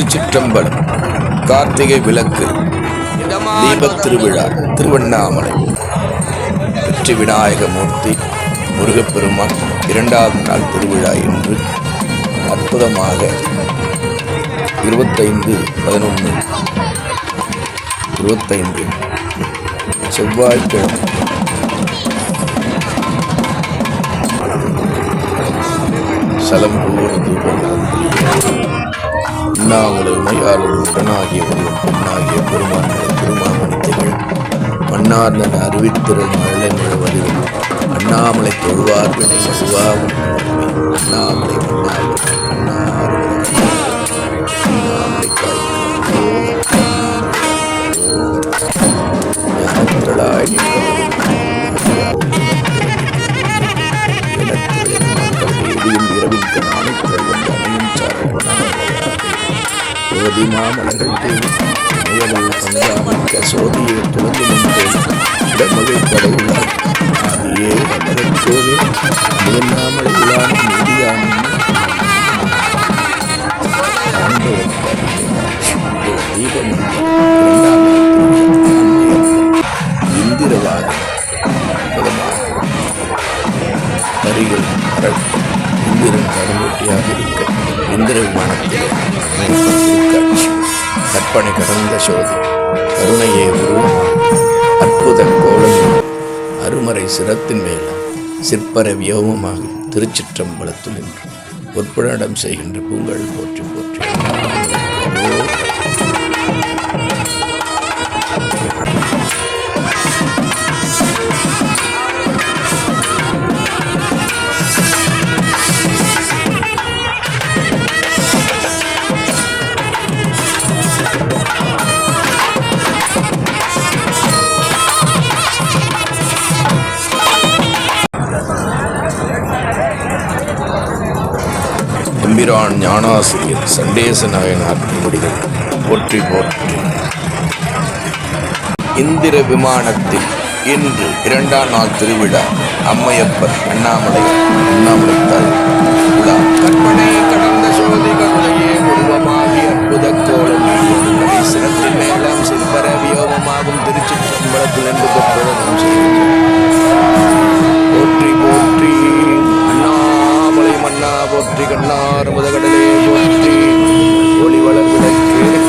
திருச்சிற்றம்பலம் கார்த்திகை விளக்கு தீபத் திருவிழா திருவண்ணாமலை வெற்றி விநாயகமூர்த்தி முருகப்பெருமான் இரண்டாவது நாள் திருவிழா என்று அற்புதமாக இருபத்தைந்து பதினொன்று இருபத்தைந்து செவ்வாய்க்கிழமை. சலம் பூவோடு தூபம். உண்ணாமலை உமையாளோடு உடனாகிய ஒருவன் பெண்ணாகிய பெருமான்களை திருமாமணித்தைகள் மன்னார்ந்தன் அறிவித்திரள் மழை முழுவதில் அண்ணாமலை தொழுவார் வினை மசுவாவும் அண்ணாமலை மன்னார். அண்ணார் அண்ணாமலை பகவதி யோதி மாமலர்கள் தேவையமிக்க சோதியை துறந்து நின்றேன் இடமகை கடவுளார் ஆதியே அமரக்கோவே முதன்மாமலை உலான மீதியான ஆண்டவன் தீபம் இந்திரன் கடவுட்டியாக இருக்கிறது இந்திர விமானத்தில் கற்பனை கடந்த சோதி கருணையை உருவம் அற்புத கோலம் அருமறை சிரத்தின் மேல சிற்பர வியோகமாக திருச்சிற்றம்பலத்தில் நின்று பொற்புழடம் செய்கின்ற பூங்கல் போற்றி போற்றி. எம்பிரான் ஞானாசிரியர் சண்டேச நாயனார் திருவடிகள் போற்றி போற்றி. இந்திர விமானத்தில் இன்று இரண்டாம் நாள் திருவிழா. அம்மையப்பர் அண்ணாமலை அண்ணாமலை தாய் விழா கற்பனை கடந்த சோதிகளுடைய உருவமாகி அற்புத கோலம் அருள்மறை சிற்பர வியோகமாகும் என்று போற்றி கண்ணார் முதகடலே போற்றி. ஒளி வளர்விடக்கே